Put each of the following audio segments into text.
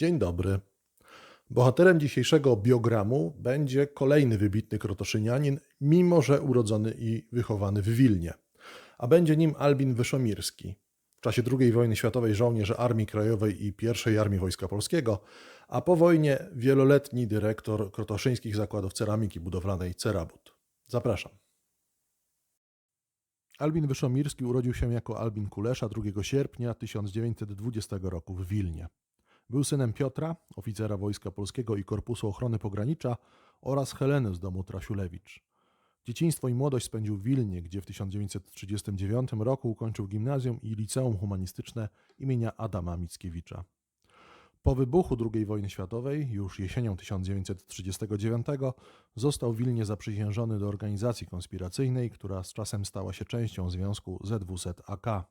Dzień dobry. Bohaterem dzisiejszego biogramu będzie kolejny wybitny krotoszynianin, mimo że urodzony i wychowany w Wilnie. A będzie nim Albin Wyszomirski. W czasie II wojny światowej żołnierz Armii Krajowej i I Armii Wojska Polskiego, a po wojnie wieloletni dyrektor krotoszyńskich zakładów ceramiki budowlanej Cerabut. Zapraszam. Albin Wyszomirski urodził się jako Albin Kulesza 2 sierpnia 1920 roku w Wilnie. Był synem Piotra, oficera Wojska Polskiego i Korpusu Ochrony Pogranicza oraz Heleny z domu Trasiulewicz. Dzieciństwo i młodość spędził w Wilnie, gdzie w 1939 roku ukończył gimnazjum i liceum humanistyczne imienia Adama Mickiewicza. Po wybuchu II wojny światowej, już jesienią 1939, został Wilnie zaprzysiężony do organizacji konspiracyjnej, która z czasem stała się częścią związku ZWZ-AK.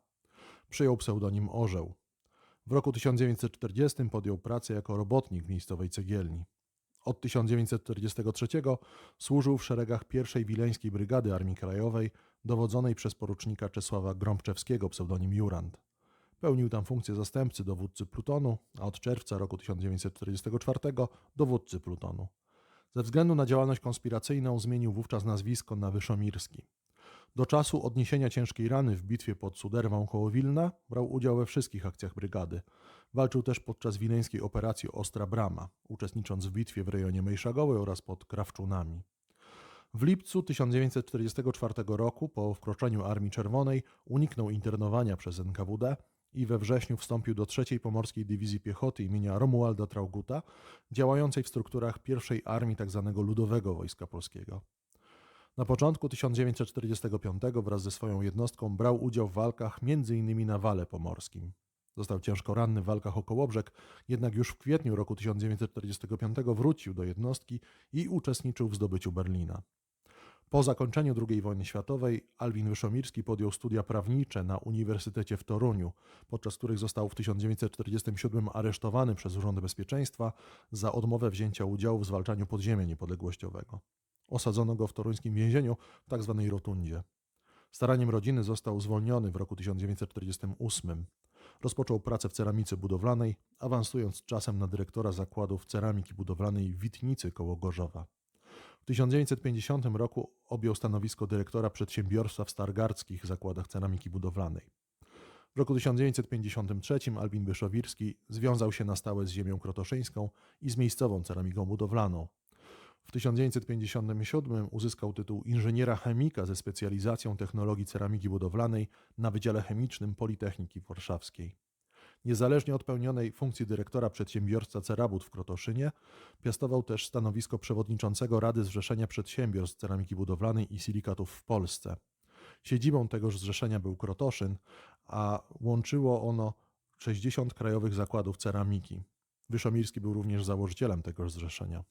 Przyjął pseudonim Orzeł. W roku 1940 podjął pracę jako robotnik w miejscowej cegielni. Od 1943 służył w szeregach pierwszej Wileńskiej Brygady Armii Krajowej, dowodzonej przez porucznika Czesława Grąbczewskiego, pseudonim Jurand. Pełnił tam funkcję zastępcy dowódcy plutonu, a od czerwca roku 1944 dowódcy plutonu. Ze względu na działalność konspiracyjną zmienił wówczas nazwisko na Wyszomirski. Do czasu odniesienia ciężkiej rany w bitwie pod Suderwą koło Wilna brał udział we wszystkich akcjach brygady. Walczył też podczas wileńskiej operacji Ostra Brama, uczestnicząc w bitwie w rejonie Mejszagoły oraz pod Krawczunami. W lipcu 1944 roku, po wkroczeniu Armii Czerwonej, uniknął internowania przez NKWD i we wrześniu wstąpił do III Pomorskiej Dywizji Piechoty imienia Romualda Trauguta, działającej w strukturach pierwszej Armii tzw. Tak Ludowego Wojska Polskiego. Na początku 1945 wraz ze swoją jednostką brał udział w walkach m.in. na Wale Pomorskim. Został ciężko ranny w walkach o Kołobrzeg, jednak już w kwietniu roku 1945 wrócił do jednostki i uczestniczył w zdobyciu Berlina. Po zakończeniu II wojny światowej Alwin Wyszomirski podjął studia prawnicze na Uniwersytecie w Toruniu, podczas których został w 1947 aresztowany przez Urząd Bezpieczeństwa za odmowę wzięcia udziału w zwalczaniu podziemia niepodległościowego. Osadzono go w toruńskim więzieniu w tzw. Tak rotundzie. Staraniem rodziny został zwolniony w roku 1948. Rozpoczął pracę w ceramice budowlanej, awansując czasem na dyrektora zakładów ceramiki budowlanej Witnicy koło Gorzowa. W 1950 roku objął stanowisko dyrektora przedsiębiorstwa w Stargardzkich Zakładach Ceramiki Budowlanej. W roku 1953 Albin Byszowirski związał się na stałe z ziemią krotoszyńską i z miejscową ceramiką budowlaną. W 1957 uzyskał tytuł inżyniera chemika ze specjalizacją technologii ceramiki budowlanej na Wydziale Chemicznym Politechniki Warszawskiej. Niezależnie od pełnionej funkcji dyrektora przedsiębiorstwa Cerabut w Krotoszynie, piastował też stanowisko przewodniczącego Rady Zrzeszenia Przedsiębiorstw Ceramiki Budowlanej i Silikatów w Polsce. Siedzibą tegoż zrzeszenia był Krotoszyn, a łączyło ono 60 krajowych zakładów ceramiki. Wyszomirski był również założycielem tegoż zrzeszenia.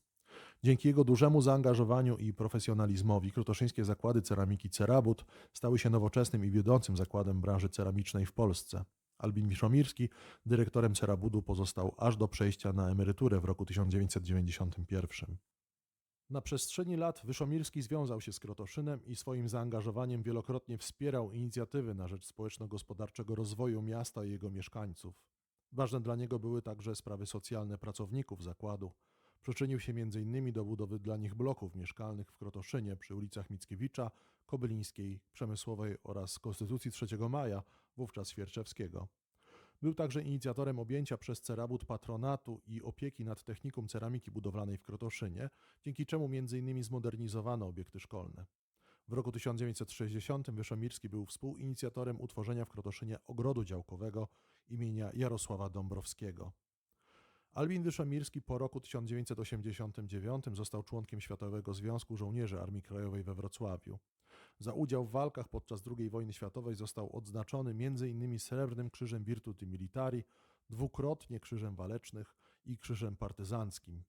Dzięki jego dużemu zaangażowaniu i profesjonalizmowi krotoszyńskie zakłady ceramiki Cerabut stały się nowoczesnym i wiodącym zakładem branży ceramicznej w Polsce. Albin Wiszomirski dyrektorem Cerabudu pozostał aż do przejścia na emeryturę w roku 1991. Na przestrzeni lat Wyszomirski związał się z Krotoszynem i swoim zaangażowaniem wielokrotnie wspierał inicjatywy na rzecz społeczno-gospodarczego rozwoju miasta i jego mieszkańców. Ważne dla niego były także sprawy socjalne pracowników zakładu. Przyczynił się m.in. do budowy dla nich bloków mieszkalnych w Krotoszynie przy ulicach Mickiewicza, Kobylińskiej, Przemysłowej oraz Konstytucji 3 maja, wówczas Świerczewskiego. Był także inicjatorem objęcia przez Cerabut patronatu i opieki nad technikum ceramiki budowlanej w Krotoszynie, dzięki czemu m.in. zmodernizowano obiekty szkolne. W roku 1960 Wyszomirski był współinicjatorem utworzenia w Krotoszynie ogrodu działkowego imienia Jarosława Dąbrowskiego. Albin Wyszomirski po roku 1989 został członkiem Światowego Związku Żołnierzy Armii Krajowej we Wrocławiu. Za udział w walkach podczas II wojny światowej został odznaczony m.in. Srebrnym Krzyżem Virtuti Militari, dwukrotnie Krzyżem Walecznych i Krzyżem Partyzanckim.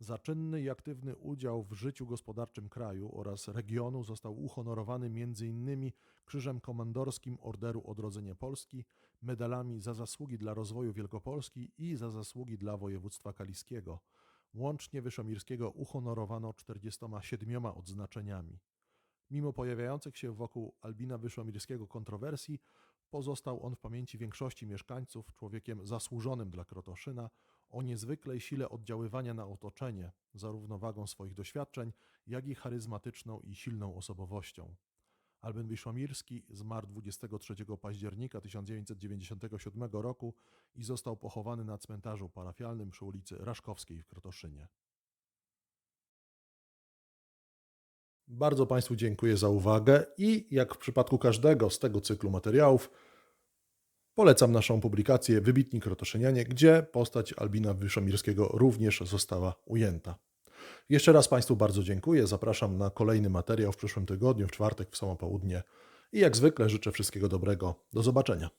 Za czynny i aktywny udział w życiu gospodarczym kraju oraz regionu został uhonorowany m.in. Krzyżem Komandorskim Orderu Odrodzenia Polski, medalami za zasługi dla rozwoju Wielkopolski i za zasługi dla województwa kaliskiego. Łącznie Wyszomirskiego uhonorowano 47 odznaczeniami. Mimo pojawiających się wokół Albina Wyszomirskiego kontrowersji, pozostał on w pamięci większości mieszkańców człowiekiem zasłużonym dla Krotoszyna o niezwykłej sile oddziaływania na otoczenie, zarówno wagą swoich doświadczeń, jak i charyzmatyczną i silną osobowością. Albin Wiszomirski zmarł 23 października 1997 roku i został pochowany na cmentarzu parafialnym przy ulicy Raszkowskiej w Krotoszynie. Bardzo Państwu dziękuję za uwagę i jak w przypadku każdego z tego cyklu materiałów, polecam naszą publikację Wybitni Krotoszynianie, gdzie postać Albina Wyszomirskiego również została ujęta. Jeszcze raz Państwu bardzo dziękuję. Zapraszam na kolejny materiał w przyszłym tygodniu, w czwartek w samo południe. I jak zwykle życzę wszystkiego dobrego. Do zobaczenia.